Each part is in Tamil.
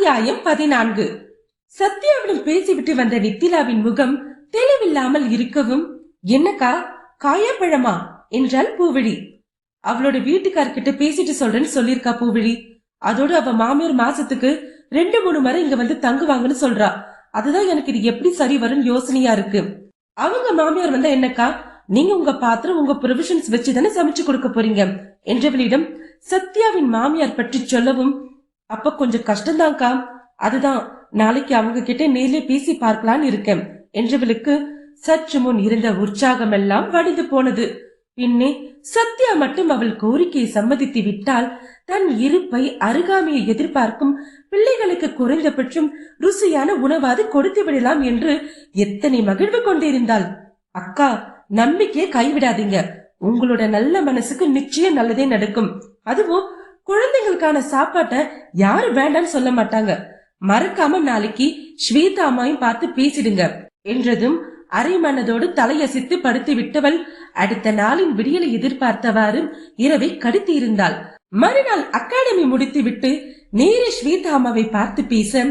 அத்தியாயம் பதினான்கு. சத்யாவிடம் பேசிவிட்டு வந்த நித்திலாவின் முகம் தெளிவில்லாமல் இருக்கவும் என்னக்கா காயாப்பழமா? என்றால் பூவிழி. அவளோட வீட்டுக்கார்கிட்ட பேசிட்டு சொல்றேன்னு சொல்லிருக்கா பூவிழி. அதோட அவ மாமியார் மாசத்துக்கு ரெண்டு மூணு முறை இங்க வந்து தங்குவாங்கன்னு சொல்றா. அதுதான் எனக்கு இது எப்படி சரி வரும் யோசனையா இருக்கு. அவங்க மாமியார் வந்தா என்னக்கா நீங்க உங்க பாத்திரம் உங்க ப்ரொவிஷன்ஸ் வச்சு தானே சமைச்சு கொடுக்க போறீங்க? என்றவளிடம் சத்யாவின் மாமியார் பற்றி சொல்லவும் அப்ப கொஞ்சம் கஷ்டம்தான்க்கா. அதுதான் நாளைக்கு அவங்க கிட்ட நேர்ல பேசி பார்க்கலான்னு இருக்கேன் என்றவளுக்கு சற்று முன் இருந்த உற்சாகம் எல்லாம் வடிந்து போனது. பின்னே சத்யா மட்டும் அவள் கோரிக்கையை சம்மதித்து விட்டால் தன் இருப்பை அருகாமையை எதிர்பார்க்கும் பிள்ளைகளுக்கு குறைந்தபட்சம் ருசியான உணவாது கொடுத்து விடலாம் என்று எத்தனை மகிழ்வு கொண்டிருந்தாள். அக்கா நம்பிக்கையை கைவிடாதீங்க. உங்களோட நல்ல மனசுக்கு நிச்சயம் நல்லதே நடக்கும். அதுவும் குழந்தைங்களுக்கான சாப்பாட்டை யாரு வேண்டாம்னு சொல்ல மாட்டாங்க. மறக்காம நாளைக்கு ஸ்வேதா அம்மாயும் பார்த்து பேசிடுங்க என்றதும் அரை மனதோடு தலையசித்து படுத்து விட்டவள் அடுத்த நாளின் விடியலை எதிர்பார்த்தவாறு இரவை கடித்து இருந்தாள். மறுநாள் அகாடமி முடித்து விட்டு நேரே ஸ்வேதா அம்மாவை பார்த்து பேச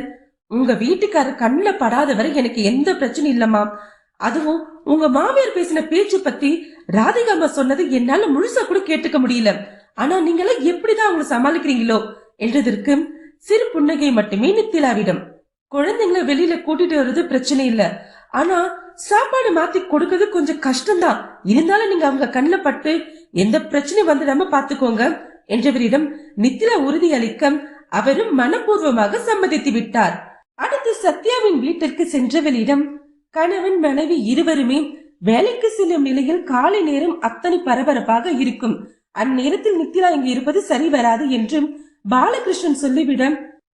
உங்க வீட்டுக்காரர் கண்ணுல படாத வரை எனக்கு எந்த பிரச்சனையும் இல்லம்மா. அதுவும் உங்க மாமியார் பேசின பேச்சு பத்தி ராதிகா அம்மா சொன்னது என்னால முழுசா கூட கேட்டுக்க முடியல. ஆனா நீங்களாம் எப்படிதான் அவங்களை சமாளிக்கிறீங்களோ? என்றதற்கு சிறு புன்னகை மட்டுமே நித்திலாவிடம். குழந்தைங்களை வெளியில கூட்டிட்டு வர்றது பிரச்சனை இல்ல. ஆனா சாப்பாடு மாத்தி கொடுக்கறது கொஞ்சம் கஷ்டம்தான். இருந்தாலும் நீங்க அவங்க கண்ணில் பட்டு எந்த பிரச்சனையும் வந்துடாம பாத்துக்கோங்க என்றவரிடம் நித்திலா உறுதியளிக்க அவரும் மனப்பூர்வமாக சம்மதித்து விட்டார். அடுத்து சத்யாவின் வீட்டிற்கு சென்றவளிடம் கணவன் மனைவி இருவருமே வேலைக்கு செல்லும் நிலையில் காலை நேரம் அத்தனை பரபரப்பாக இருக்கும். அந்நேரத்தில் நித்திலா இங்கு இருப்பது சரி வராது என்றும் பாலகிருஷ்ணன் சொல்லிவிட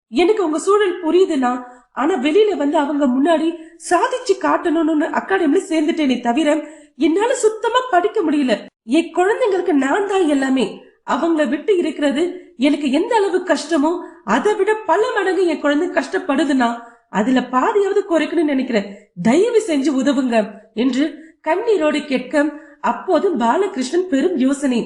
எனக்கு உங்க சூழல் புரியுதுண்ணா. ஆனா வெளியில வந்து அவங்க முன்னாடி சாதிச்சு காட்டணும்னு அகாடமில சேர்ந்துட்டேனே தவிர என்னால சுத்தமா படிக்க முடியல. என் குழந்தைங்களுக்கு நான் தான் எல்லாமே. அவங்கள விட்டு இருக்கிறது எனக்கு எந்த அளவு கஷ்டமோ அதை விட பல மடங்கு என் குழந்தை கஷ்டப்படுதுன்னா அதுல பாதியாவது குறைக்கணும்னு நினைக்கிறேன். தயவு செஞ்சு உதவுங்க என்று கண்ணீரோடு கேட்க அப்போதும் பாலகிருஷ்ணன் பெரும் யோசனை.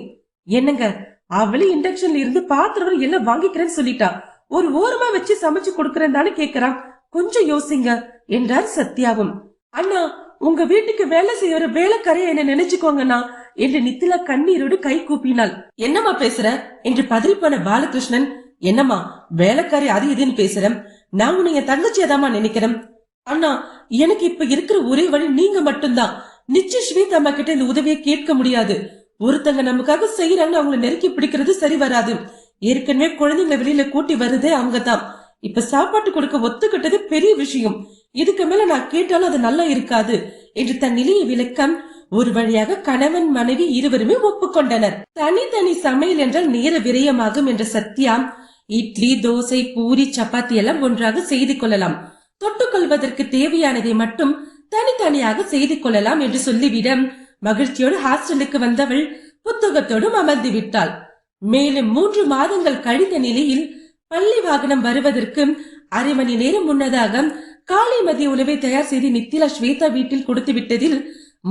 என்னங்க? அவளே இண்டக்ஷன்ல இருந்து பாத்திரம் எல்லாம் வாங்கிக்கிறேன்னு சொல்லிட்டா. ஒரு ஓரமா வச்சு சமைச்சு கொடுக்கறேன் தானே கேக்குறான் கொஞ்சம் யோசிங்க என்றார் சத்யாவும். அண்ணா உங்க வீட்டுக்கு வேலை செய்யற வேலைக்காரைய என்ன நினைச்சுக்கோங்கண்ணா என்று நித்திலா கண்ணீரோடு கை கூப்பினாள். என்னம்மா பேசுற? என்று பதறிப்போன பாலகிருஷ்ணன். என்னம்மா வேலைக்காரி அது இதுன்னு பேசுறேன் நான் உன்னை என் தங்கச்சியதாமா நினைக்கிறேன். அண்ணா எனக்கு இப்ப இருக்கிற ஒரே வழி நீங்க மட்டும்தான். நிச்சய ஸ்வேதா அம்மா கிட்ட இந்த உதவியை கேட்க முடியாது. ஒருத்தங்க நமக்காக செய்யறாங்க அவங்கள நெருக்கி பிடிக்கிறது சரி வராது. ஏற்கனவே குழந்தைங்களை வெளியில கூட்டி வருதே அவங்கதான் இப்ப சாப்பாட்டு கொடுக்க ஒத்துக்கிட்டது பெரிய விஷயம். இதுக்கு மேல நான் கேட்டாலும் அது நல்லா இருக்காது என்று தன் நிலையை விளக்கம் ஒரு வழியாக கணவன் மனைவி இருவருமே ஒப்புக்கொண்டனர். தனித்தனி சமையல் என்றால் நேர விரயமாகும் என்ற சத்யா இட்லி தோசை பூரி சப்பாத்தி எல்லாம் ஒன்றாக செய்து கொள்ளலாம். தொட்டுக்கொள்வதற்கு தேவையானதை மட்டும் தனித்தனியாக செய்து கொள்ளலாம் என்று சொல்லிவிட மகிழ்ச்சியோடு ஹாஸ்டலுக்கு வந்தவள் புத்தகத்தோடும் அமர்ந்து விட்டாள். மேலும் மூன்று மாதங்கள் கழிந்த நிலையில் பள்ளி வாகனம் வருவதற்கு அரை மணி நேரம் முன்னதாக காலை மதிய உணவை தயார் செய்து நித்திலா ஸ்வேதா வீட்டில் கொடுத்து விட்டதில்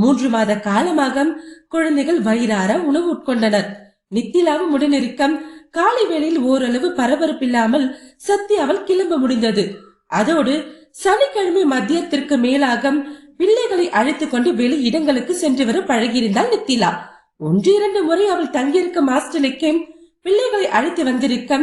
மூன்று மாத காலமாக குழந்தைகள் வயிறார உணவு உட்கொண்டனர். நித்திலாவும் உடனிருக்கம் காலை வேளையில் ஓரளவு பரபரப்பில்லாமல் சத்யாவால் கிளம்ப முடிந்தது. அதோடு சனிக்கிழமை மதியத்திற்கு மேலாக பிள்ளைகளை அழைத்துக் கொண்டு வெளி இடங்களுக்கு சென்று வர பழகியிருந்தாள் நித்திலா. ஒன்று இரண்டு முறை அவள் தங்கியிருக்கும் மாஸ்டலுக்கும் பிள்ளைகளை அழைத்து வந்திருக்க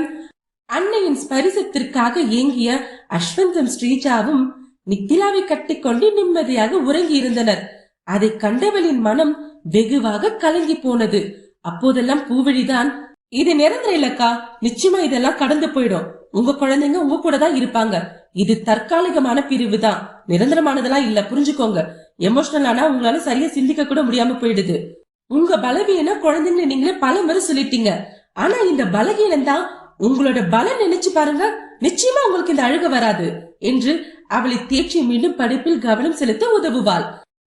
அன்னையின் ஸ்பரிசத்திற்காக ஏங்கிய அஸ்வந்தம் ஸ்ரீஜாவும் நித்திலாவை கட்டிக்கொண்டு நிம்மதியாக உறங்கி இருந்தனர் அதை கண்டவளின் மனம் வெகுவாக கலங்கி போனது. அப்போதெல்லாம் பூவழிதான் இது நிரந்தர இல்லக்கா. நிச்சயமா இதெல்லாம் கடந்து போயிடும். உங்க குழந்தைங்க உங்க கூட தான் இருப்பாங்க. இது தற்காலிகமான பிரிவு தான். நிரந்தரமானதெல்லாம் இல்ல புரிஞ்சுக்கோங்க. எமோஷனல் ஆனா உங்களால சரியா சிந்திக்க கூட முடியாம போயிடுது. உங்க பலவீனம் குழந்தைங்க நீங்களே பல முறை சொல்லிட்டீங்க. ஆனா இந்த பலகீனம் தான் உங்களோட பலம் நினைச்சு பாருங்க நிச்சயமா உங்களுக்கு இந்த அழுக வராது என்று அவளை தேற்றி மீண்டும் படிப்பில் கவனம் செலுத்த உதவுவாள்.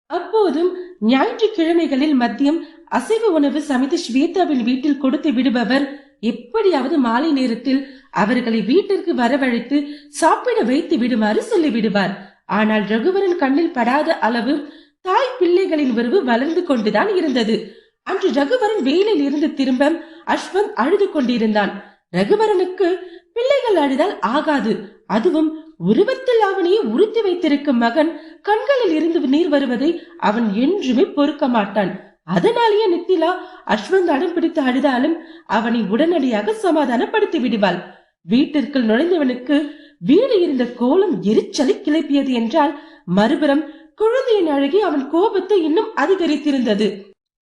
அப்போதும் ஞாயிற்றுக்கிழமைகளில் மதியம் அசைவ உணவு சமைத்து ஸ்வேதாவின் வீட்டில் கொடுத்து விடுபவர் எப்படியாவது மாலை நேரத்தில் அவர்களை வீட்டிற்கு வரவழைத்து சாப்பிட வைத்து விடுமாறு சொல்லிவிடுவார். ஆனால் ரகுவரன் கண்ணில் படாத அளவு தாய் பிள்ளைகளின் உறவு வளர்ந்து கொண்டுதான் இருந்தது. அன்று ரகுவரன் வெயிலில் இருந்து திரும்ப அஸ்வந்த் அழுது கொண்டிருந்தான். ரகுவரனுக்கு பிள்ளைகள் அழுதால் ஆகாது. அதுவும் உருவத்தில் அவனையே உறுத்தி வைத்திருக்கும் மகன் கண்களில் இருந்து நீர் வருவதை அவன் என்றுமே பொறுக்க மாட்டான். அதனாலேயே நித்திலா அஸ்வந்த் அடம் பிடித்து அழுதாலும் அவனை உடனடியாக சமாதானப்படுத்தி விடுவாள். வீட்டிற்குள் நுழைந்தவனுக்கு வீடு இருந்த கோலம் எரிச்சலை கிளப்பியது என்றால் மறுபுறம் குழந்தையின் அழகி அவன் கோபத்தை இன்னும் அதிகரித்திருந்தது.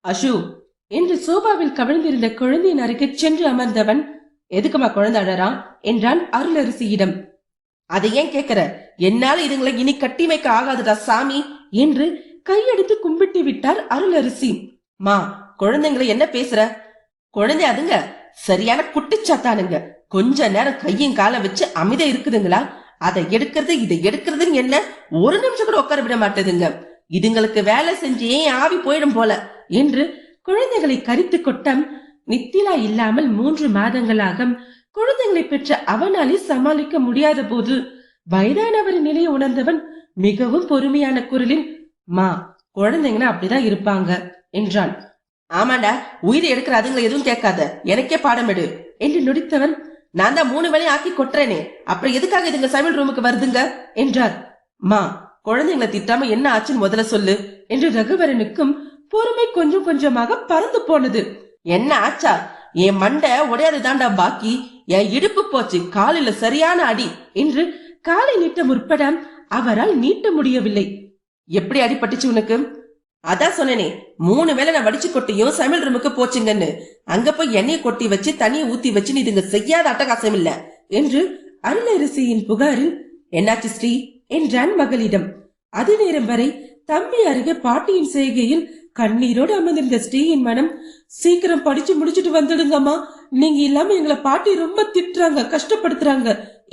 அஷு என்று சோபாவில் கவிழ்ந்திருந்த குழந்தையின் அருகே சென்று அமர்ந்தவன் எதுக்குமா குழந்தை அழறா? என்றான் அருளரசியிடம். அதை ஏன் கேக்குற? என்னால இதுங்களை இனி கட்டி வைக்க ஆகாதுடா சாமி என்று கையெடுத்து கும்பிட்டு விட்டார் அருளரசி. மா குழந்தைங்களை என்ன பேசுற? குழந்தை அதுங்க சரியான குட்டிச்சாத்தானுங்க. கொஞ்ச நேரம் கையும் காலை வச்சு அமிதம் இருக்குதுங்களா? அதை எடுக்கிறது இதை எடுக்கிறதுன்னு என்ன? ஒரு நிமிஷம் கூட உட்கார விட மாட்டேதுங்க. இதுங்களுக்கு வேலை செஞ்சு ஏன் ஆவி போயிடும் போல? என்று குழந்தைகளை கரித்து கொட்டம் நித்திலா இல்லாமல் மூன்று மாதங்களாக குழந்தைகளை பெற்ற அவனாலே சமாளிக்க முடியாத போது வயதானவரின் நிலையை உணர்ந்தவன் மிகவும் பொறுமையான குரலில் மா குழந்தைங்கன்னா அப்படிதான் இருப்பாங்க என்றான். ஆமாண்டா உயிரை எடுக்கிற அதுங்களை எதுவும் கேட்காத. எனக்கே பாடம் எடு என்று நொடித்தவன் நான் தான் மூணு வேலையும் ஆக்கி கொட்டுறேனே. அப்புறம் எதுக்காக இதுங்க சமையல் ரூமுக்கு வருதுங்க? என்றார். மா குழந்தைங்களை திட்டாம என்ன ஆச்சுன்னு முதல்ல சொல்லு என்று ரகுவரனுக்கும் பொறுமை கொஞ்சம் கொஞ்சமாக பறந்து போனது. என்ன ஆச்சா? என் மண்டை உடையாதுதான்டா பாக்கி என் இடுப்பு போச்சு காலில சரியான அடி என்று காலை நீட்ட முற்பட அவரால் நீட்ட முடியவில்லை. எப்படி அடிபட்டுச்சு உனக்கு? அதான் சொன்னேனே மூணு வேளை நான் வடிச்சு கொட்டியும் சமையல் ரூமுக்கு போச்சுங்கன்னு. அங்க போய் எண்ணெயை கொட்டி வச்சு தண்ணியை ஊத்தி வச்சு நீ இதுங்க செய்யாத அட்டகாசம் இல்ல என்று அருளரசியின் புகாரில் என்னாச்சு ஸ்ரீ? என்றான் மகளிடம் அது நேரம் வரை தம்பி அருகே பாட்டியின் செய்கையில் கண்ணீரோடு அமர்ந்திருந்த ஸ்ரீயின் மனம் சீக்கிரம் படிச்சு முடிச்சிட்டு வந்துடுங்கம்மா. நீங்க இல்லாம எங்களை பாட்டி ரொம்ப திட்டுறாங்க கஷ்டப்படுத்துறாங்க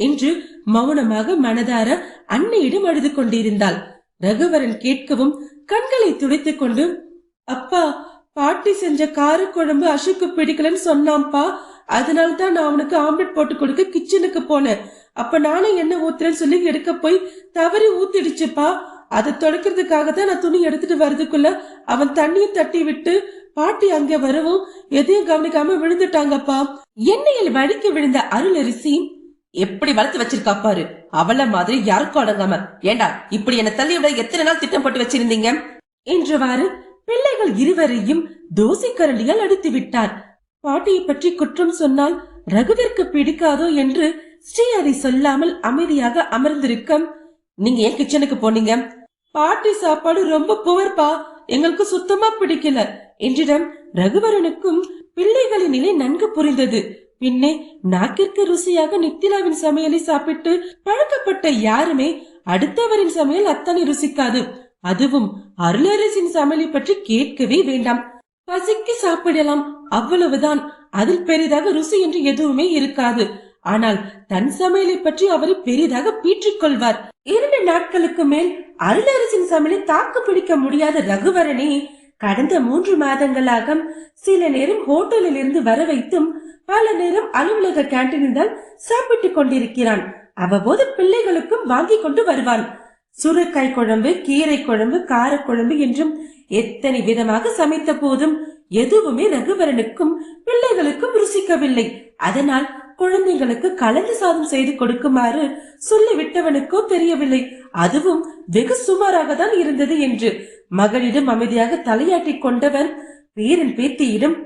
என்று மௌனமாக மனதார அன்னையிடம் அழுது கொண்டிருந்தாள். ரகுவரன் கேட்கவும் கண்களை துடைத்துக் கொண்டு அப்பா பாட்டி செஞ்ச காரக்குழம்பு அசுக்கு பிடிக்கலன்னு சொன்னாம்பா அதனால தான் நான் அவனுக்கு ஆம்லெட் போட்டு கொடுக்க கிச்சனுக்கு போனேன். அப்ப நானே என்ன ஊத்துறேன்னு சொல்லி எடுக்க போய் தவறி ஊத்திடுச்சுப்பா. அதை தொடக்கிறதுக்காக தான் நான் துணி எடுத்துட்டு வர்றதுக்குள்ள அவன் தண்ணியை தட்டி விட்டு பாட்டி அங்கே வரவும் எதையும் கவனிக்காம விழுந்துட்டாங்கப்பா. எண்ணெயில் வழுக்கி விழுந்த அருளரிசி எப்படி வளர்த்து வச்சிருக்கா பாரு. அவள மாதிரி யாருக்கும் அடங்காம ஏண்டா இப்படி என்ன தள்ளி விட எத்தனை நாள் திட்டம் போட்டு வச்சிருந்தீங்க? என்றவாறு பிள்ளைகள் இருவரையும் தோசை கரளியால் அடித்து விட்டார். பாட்டியை பற்றி குற்றம் சொன்னால் ரகுவிற்கு பிடிக்காதோ என்று ஸ்ரீ அதை சொல்லாமல் அமைதியாக அமர்ந்திருக்க நீங்க ஏன் கிச்சனுக்கு போனீங்க? பாட்டி சாப்பாடு ரொம்ப புவர்ப்பா எங்களுக்கு சுத்தமா பிடிக்கல. என்றிடம் ரகுவரனுக்கும் பிள்ளைகளின் நிலை நன்கு புரிந்தது. பின்னே நாக்கிற்கு ருசியாக நித்திலாவின் சமையலை சாப்பிட்டு பழக்கப்பட்ட யாருமே அடுத்தவரின் சமையல் அத்தனை ருசிக்காது. அதுவும் அருளரசின் சமையலை பற்றி கேட்கவே வேண்டாம். பசிக்கு சாப்பிடலாம் அவ்வளவுதான். அதில் பெரிதாக ருசி என்று எதுவுமே இருக்காது. ஆனால் தன் சமையலை பற்றி அவரை பெரிதாக பீற்றிக் கொள்வார் இரண்டு நாட்களுக்கு மேல் அருளரசின் சமையலை தாக்கு பிடிக்க முடியாத ரகுவரனே கடந்த மூன்று மாதங்களாக சில நேரம் ஹோட்டலில் இருந்து வர வைத்தும் பல நேரம் அலுவலக கேன்டீனில் தான் சாப்பிட்டுக் கொண்டிருக்கிறான். அவ்வப்போது பிள்ளைகளுக்கும் வாங்கி கொண்டு வருவான். சுரக்காய் குழம்பு கீரை குழம்பு காரக்குழம்பு என்றும் எத்தனை விதமாக சமைத்த போதும் எதுவுமே ரகுவரனுக்கும் பிள்ளைகளுக்கும் ருசிக்கவில்லை. அதனால் குழந்தைகளுக்கு கலந்து சாதம் செய்து கொடுக்குமாறு சொல்லி விட்டவனுக்கோ தெரியவில்லை. அதுவும் வெகு சுமாராக தான் இருந்தது என்று மகளிடம் அமைதியாக தலையாட்டி கொண்டவன் வீரன் பேத்தியிடம்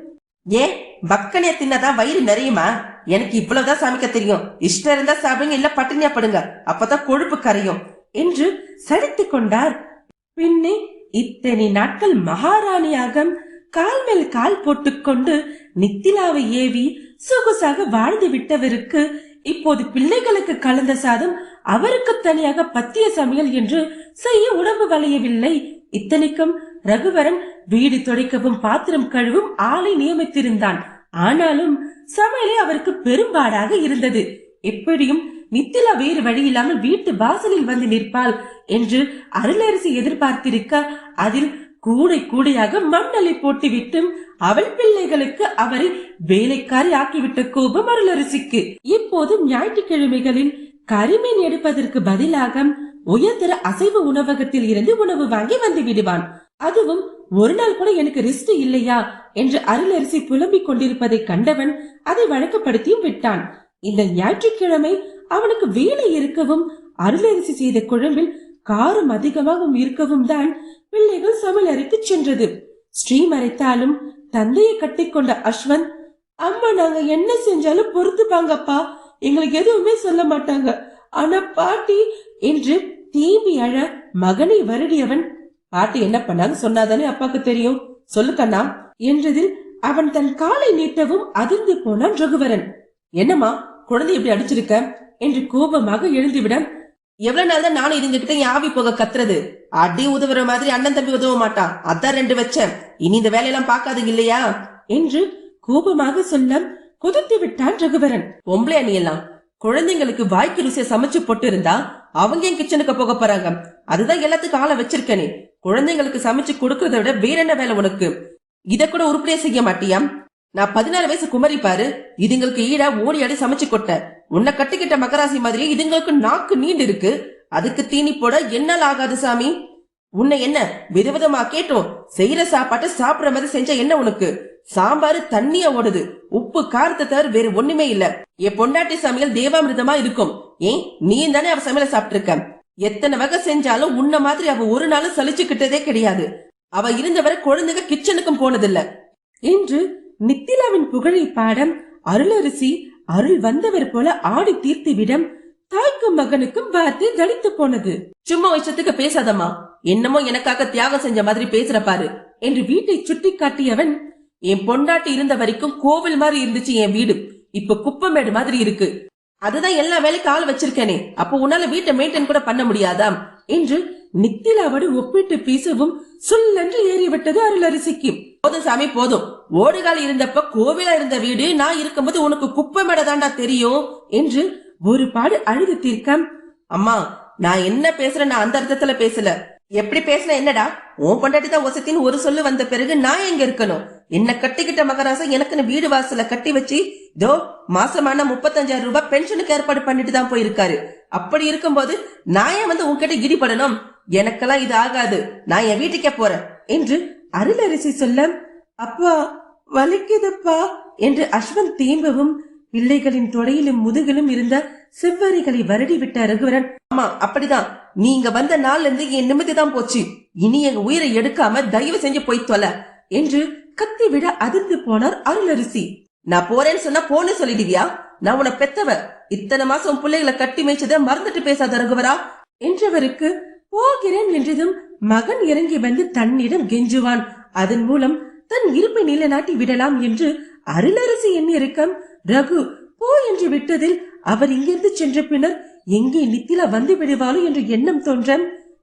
ஏன் பக்கனைய தின்னதான் வயிறு நிறையுமா எனக்கு இவ்வளவுதான் சமைக்க தெரியும். இஷ்டம் இருந்தா சாப்பிடுங்க இல்ல பட்டினியா படுங்க. அப்பதான் கொழுப்பு கரையும். என்று சலித்துக் கொண்டார். பின்னே இத்தனை நாட்கள் மகாராணியாக கால் மேல் கால் போட்டுக்கொண்டு நித்திலாவை ஏவி சொகுசாக வாழ்ந்து விட்டவருக்கு இப்போது பிள்ளைகளுக்கு கலந்த சாதம் அவருக்கு தனியாக பத்திய சமையல் என்று செய்ய உடம்பு வளையவில்லை. இத்தனைக்கும் ரகுவரன் வீடு துடைக்கவும் பாத்திரம் கழுவும் ஆளை நியமித்திருந்தான். ஆனாலும் சமையலே அவருக்கு பெரும்பாடாக இருந்தது. எப்படியும் நித்திலா வேறு வழி இல்லாமல் வீட்டு வாசலில் வந்து நிற்பாள் என்று அருளரசி எதிர்பார்த்திருக்க அதில் கூடை கூடையாக மண்ணலை போட்டுவிட்டு அவள் பிள்ளைகளுக்கு அவரை வேலைக்காரி ஆக்கிவிட்ட கோபம் அருளரசிக்கு. இப்போது ஞாயிற்றுக்கிழமைகளில் கரிமீன் எடுப்பதற்கு பதிலாக உயர்தர அசைவ உணவகத்தில் இருந்து உணவு வாங்கி வந்து விடுவான். அதுவும் ஒரு நாள் கூட எனக்கு ரிஸ்ட் இல்லையா? என்று அருளரசி புலம்பிக் கொண்டிருப்பதை கண்டவன் அதை வழக்கப்படுத்தியும் விட்டான். இந்த ஞாயிற்றுக்கிழமை அவனுக்கு வேலை இருக்கவும் அருளரசி செய்த குழம்பில் காரம் அதிகமாகவும் இருக்கவும் தான் பிள்ளைகள் சமையலறைக்கு சென்றது. ஸ்ரீ மறைத்தாலும் தந்தையை கட்டிக்கொண்ட அஸ்வந்த் அம்மா நாங்க என்ன செஞ்சாலும் பொறுத்துப்பாங்கப்பா. எங்களுக்கு எதுவுமே சொல்ல மாட்டாங்க. ஆனா பாட்டி என்று தீம்பி அழ மகனை வருடியவன். பாட்டி என்ன பண்ணாங்க சொன்னாதானே அப்பாக்கு தெரியும். சொல்லு கண்ணா. என்றதில் அவன் தன் காலை நீட்டவும் அதிர்ந்து போனான் ரகுவரன். என்னம்மா குழந்தை இப்படி அடிச்சிருக்க? என்று கோபமாக எழுந்துவிட எவ்வளவு நாள் தான் நானும் இதுங்க கிட்ட ஆவி போக கத்துறது. அடி உதவுற மாதிரி அண்ணன் தம்பி உதவ மாட்டான். அதான் ரெண்டு வச்சேன். இனி இந்த வேலையெல்லாம் பாக்காது இல்லையா? என்று கோபமாக சொல்ல குதித்து விட்டான் ரகுவரன். பொம்பளை அணியெல்லாம் குழந்தைங்களுக்கு வாய்க்கு ருசிய சமைச்சு போட்டு இருந்தா அவங்க ஏன் கிச்சனுக்கு போக போறாங்க? அதுதான் எல்லாத்துக்கும் ஆளை வச்சிருக்கனே. குழந்தைங்களுக்கு சமைச்சு கொடுக்கறத விட வேற என்ன வேலை உனக்கு? இத கூட உருப்படியா செய்ய மாட்டியா? நான் பதினாறு வயசு குமரி பாரு. இதுங்களுக்கு ஈடா ஓடி ஆடி சமைச்சு கொட்ட. உன்னை கட்டிக்கிட்ட மகராசி மாதிரி இதுங்களுக்கு நாக்கு நீண்டு இருக்கு. அதுக்கு தீனி போட என்னால ஆகாது சாமி. உன்னை என்ன விதவிதமா கேட்டோம். செய்யற சாப்பாட்டை சாப்பிடுற மாதிரி செஞ்சா என்ன உனக்கு? சாம்பார் தண்ணியா ஓடுது. உப்பு காரத்தை தவிர வேற ஒண்ணுமே இல்ல. என் பொண்டாட்டி சமையல் தேவாமிர்தமா இருக்கும். ஏன் நீ தானே அவ சமையல சாப்பிட்டிருக்க? எத்தனை வகை செஞ்சாலும் உன்ன மாதிரி அவ ஒரு நாளும் சலிச்சுக்கிட்டதே கிடையாது. அவ இருந்தவரை குழந்தைங்க கிச்சனுக்கும் போனதில்ல. என்று நித்திலாவின் புகழை பாடம் அருளரிசி அருள் வந்தவர் போல ஆடி தீர்த்துவிடம் தாய்க்கும் மகனுக்கும் வார்த்தை தடித்து போனது. சும்மா வருஷத்துக்கு பேசாதம்மா. என்னமோ எனக்காக தியாகம் செஞ்ச மாதிரி பேசுற பாரு என்று வீட்டை சுட்டி காட்டியவன் என் பொண்டாட்டி இருந்த வரைக்கும் கோவில் மாதிரி இருந்துச்சு என் வீடு. இப்ப குப்பமேடு மாதிரி இருக்கு. அதுதான் எல்லா வேலைக்கும் ஆள் வச்சிருக்கேனே. அப்போ உன்னால வீட்டை மெயின்டைன் கூட பண்ண முடியாதாம் என்று நித்திலாவோடு ஒப்பிட்டு பேசவும் சொல்லென்று ஏறிவிட்டது அரிசிக்கு போதும் சாமி போதும். ஓடுகால் இருந்தப்ப கோவிலா இருந்த வீடு நான் இருக்கும்போது உனக்கு குப்பை மேட தாண்டா தெரியும் என்று ஒரு பாடு அழுது தீர்க்கம் அம்மா நான் என்ன பேசுறேன் நான் அந்த அர்த்தத்துல பேசல. எப்படி பேசின என்னடா? உன் பொண்டாட்டி தான் ஒசத்தின்னு ஒரு சொல்லு வந்த பிறகு நான் எங்க இருக்கணும்? என்ன கட்டிக்கிட்ட மகராசா எனக்குன்னு வீடு வாசல கட்டி வச்சு இதோ மாசமான முப்பத்தஞ்சாயிரம் ரூபாய் பென்ஷனுக்கு ஏற்பாடு பண்ணிட்டு தான் போயிருக்காரு. அப்படி இருக்கும்போது நான் ஏன் வந்து உன்கிட்ட இடிபடணும் எனக்கெல்லாம் இது ஆகாது. நான் என் வீட்டுக்கே போறேன். என்று அருளரிசி சொல்ல அப்பா வலிக்குதுப்பா என்று அஸ்வந்த் தீம்பவும் பிள்ளைகளின் தொடையிலும் முதுகிலும் இருந்த செவ்வரிகளை வருடி விட்ட ரகுவரன் ஆமா அப்படிதான். நீங்க வந்த நாள்ல இருந்து என் நிம்மதி தான் போச்சு. இனி எங்க உயிரை எடுக்காம தயவு செஞ்சு போய் தொலை என்று கத்திவிட அதிர்ந்து போனார் அருளரிசி. நான் போறேன்னு சொன்னா போன்னு சொல்லிடுவியா நான் உன பெத்தவ இத்தனை மாசம் உன் பிள்ளைகளை கட்டி மேய்ச்சத மறந்துட்டு பேசாத ரகுவரா? என்றவருக்கு போகிறேன் என்றதும் மகன் இறங்கி வந்து தன்னிடம் கெஞ்சுவான். அதன் மூலம் தன் இருப்பை நிலைநாட்டி விடலாம் என்று அருளரசி எண்ணிருக்கம் ரகு போ என்று விட்டதில் அவர் இங்கிருந்து சென்ற பின்னர் எங்கே நித்திலா வந்து விடுவாளோ என்று எண்ணம் தோன்ற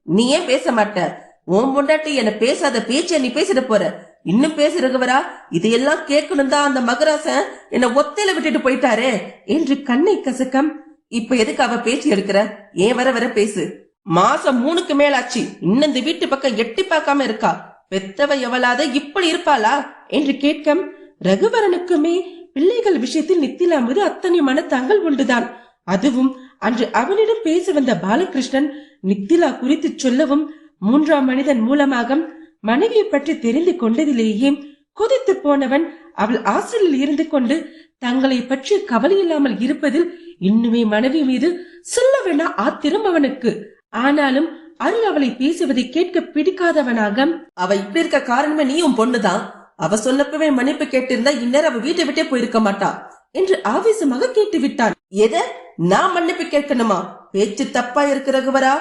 நீ ஏன் பேச மாட்ட? உன் பொண்டாட்டி என பேசாத பேச்ச நீ பேசிட போற. இன்னும் பேசு ரகுவரா இதையெல்லாம் கேட்கணும் தான் அந்த மகராசன்? என்ன ஒத்தையில விட்டுட்டு போயிட்டாரே. என்று கண்ணை கசக்கம். இப்ப எதுக்கு அவ பேச்சு எடுக்கிற? ஏன் வர வர பேசு. மாசம் மூணுக்கு மேலாச்சு. இன்னும் இந்த வீட்டு பக்கம் எட்டி பார்க்காம இருக்கா. பெத்தவ எவளாத இப்படி இருப்பாளா? என்று கேட்க ரகுவரனுக்குமே பிள்ளைகள் விஷயத்தில் நித்திலாமது அத்தனை மனத்தாங்கள் உண்டுதான். அதுவும் அன்று அவனிடம் பேச வந்த பாலகிருஷ்ணன் நித்திலா குறித்து சொல்லவும் மூன்றாம் மனிதன் மூலமாக மனைவியை பற்றி தெரிந்து கொண்டதிலேயே கொதித்து போனவன் அவள் ஆசிரியரில் இருந்து கொண்டு தங்களை பற்றி கவலை இல்லாமல் இருப்பதில் இன்னுமே மனைவி மீது சொல்லவென ஆத்திரம் அவனுக்கு. ஆனாலும் அருள் அவளை பேசுவதை கேட்க பிடிக்காதவனாக அவ இப்படி இருக்க காரணமே நீயும் பொண்ணுதான். அவ சொன்னப்பவே மன்னிப்பு கேட்டிருந்தா இந்நேரம் அவ வீட்டை விட்டே போயிருக்க மாட்டா என்று ஆவேசமாக கேட்டு விட்டான் எத? நான் மன்னிப்பு கேட்கணுமா? பேச்சு தப்பா இருக்கிற ரகுவரா?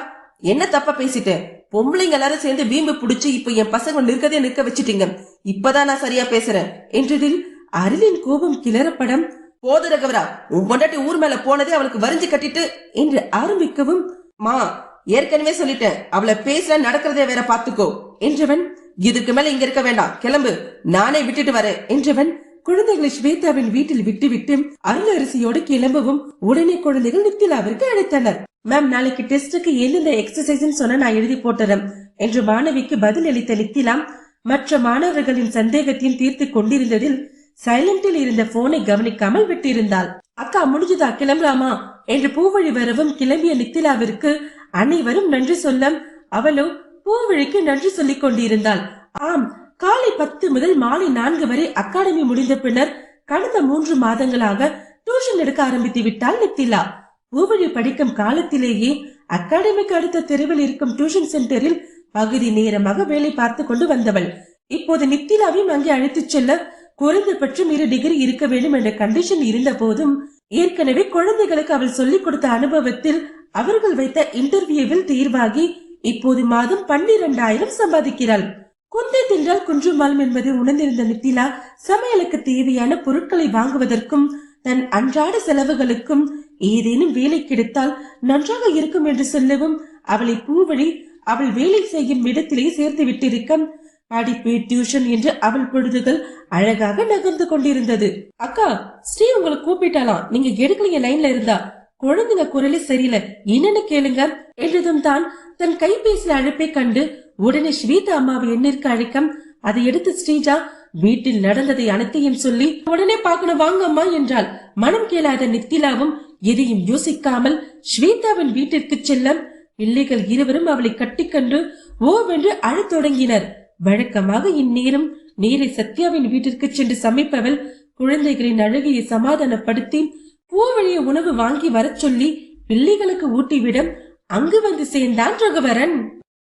என்ன தப்பா பேசிட்டேன்? பொம்பளைங்க எல்லாரும் சேர்ந்து வீம்பு புடிச்சு இப்ப என் பசங்க நிற்கதே நிற்க வச்சிட்டீங்க. இப்பதான் நான் சரியா பேசுறேன். என்றதில் அருளின் கோபம் கிளறப்படம் போது ரகவரா உன் பொண்டாட்டி ஊர் மேல போனதே அவளுக்கு வரிஞ்சு கட்டிட்டு என்று ஆரம்பிக்கவும் மா ஏற்கனவே சொல்லிட்டேன் அவளை பேசுற நடக்கிறதே வேற பாத்துக்கோ என்றவன் இதுக்கு மேல இங்க இருக்க வேண்டாம் கிளம்பு நானே விட்டுட்டு வரேன் என்றவன் குழந்தைகளை ஸ்வேதாவின் வீட்டில் விட்டுவிட்டு அருளரசியோடு கிளம்பவும் உடனே குழந்தைகள் நித்திலாவிற்கு அழைத்தனர். மேம் நாளைக்கு டெஸ்டுக்கு எந்தெந்த எக்ஸசைஸ் சொன்ன நான் எழுதி போட்டுறேன். என்று மாணவிக்கு பதில் அளித்த லித்திலாம் மற்ற மாணவர்களின் சந்தேகத்தையும் தீர்த்து கொண்டிருந்ததில் சைலண்டில் இருந்த போனை கவனிக்காமல் விட்டிருந்தாள். அக்கா முடிஞ்சுதா? கிளம்பலாமா என்று பூவழி வரவும் கிளம்பிய நித்திலாவிற்கு அனைவரும் நன்றி சொல்ல அவளோ பூவழிக்கு நன்றி சொல்லிக் கொண்டிருந்தாள். ஆம் காலை பத்து முதல் மாலை நான்கு வரை அகாடமி முடிந்த பின்னர் கடந்த மூன்று மாதங்களாக டியூஷன் எடுக்க ஆரம்பித்து விட்டாள் நித்திலா பூவழி படிக்கும் காலத்திலேயே அகாடமிக்கு அடுத்த தெருவில் இருக்கும் டியூஷன் சென்டரில் பகுதி நேரமாக வேலை பார்த்து கொண்டு வந்தவள். இப்போது நித்திலாவையும் அங்கே அழைத்துச் செல்ல குறைந்தபட்சம் இரு டிகிரி இருக்க வேண்டும் என்ற கண்டிஷன் இருந்த போதும் ஏற்கனவே குழந்தைகளுக்கு அவள் சொல்லிக் கொடுத்த அனுபவத்தில் அவர்கள் வைத்த இன்டர்வியூவில் தேர்வாகி இப்போது மாதம் பன்னிரண்டாயிரம் சம்பாதிக்கிறாள். குந்தை தின்றால் குன்றுமாலும் என்பதை உணர்ந்திருந்த நித்திலா சமையலுக்கு தேவையான பொருட்களை வாங்குவதற்கும் தன் அன்றாட செலவுகளுக்கும் ஏதேனும் வேலை கிடைத்தால் நன்றாக இருக்கும் என்று சொல்லவும் அவளை பூவழி அவள் வேலை செய்யும் இடத்திலே சேர்த்து விட்டிருக்க படிப்பு டியூஷன் என்று அவள் பொழுதுகள் அழகாக நகர்ந்து கொண்டிருந்தது. அக்கா ஸ்ரீ உங்களை கூப்பிட்டாலாம் நீங்க எடுக்கலைய லைன்ல இருந்தா. குழந்தைங்க குரலே சரியில்லை. என்னன்னு கேளுங்க? என்றதும் தான் தன் கைபேசியில் அழைப்பை கண்டு உடனே ஸ்வேதா அம்மாவை எண்ணிற்கு அழைக்கம். அதை எடுத்து ஸ்ரீஜா வீட்டில் நடந்ததை அனைத்தையும் சொல்லி உடனே பார்க்கணும். வாங்க அம்மா என்றாள். மனம் கேளாத நித்திலாவும் எதையும் யோசிக்காமல் ஸ்வேதாவின் வீட்டிற்கு செல்ல பிள்ளைகள் இருவரும் அவளை கட்டிக்கண்டு ஓவென்று அழத் தொடங்கினர். வழக்கமாக இந்நேரம் நேரை சத்யாவின் வீட்டிற்கு சென்று சமைப்பவள் குழந்தைகளின் அழகையை சமாதானப்படுத்தி பூவழிய உணவு வாங்கி வரச் சொல்லி பிள்ளைகளுக்கு ஊட்டிவிடம். அங்கு வந்து சேர்ந்தான் ரகுவரன்.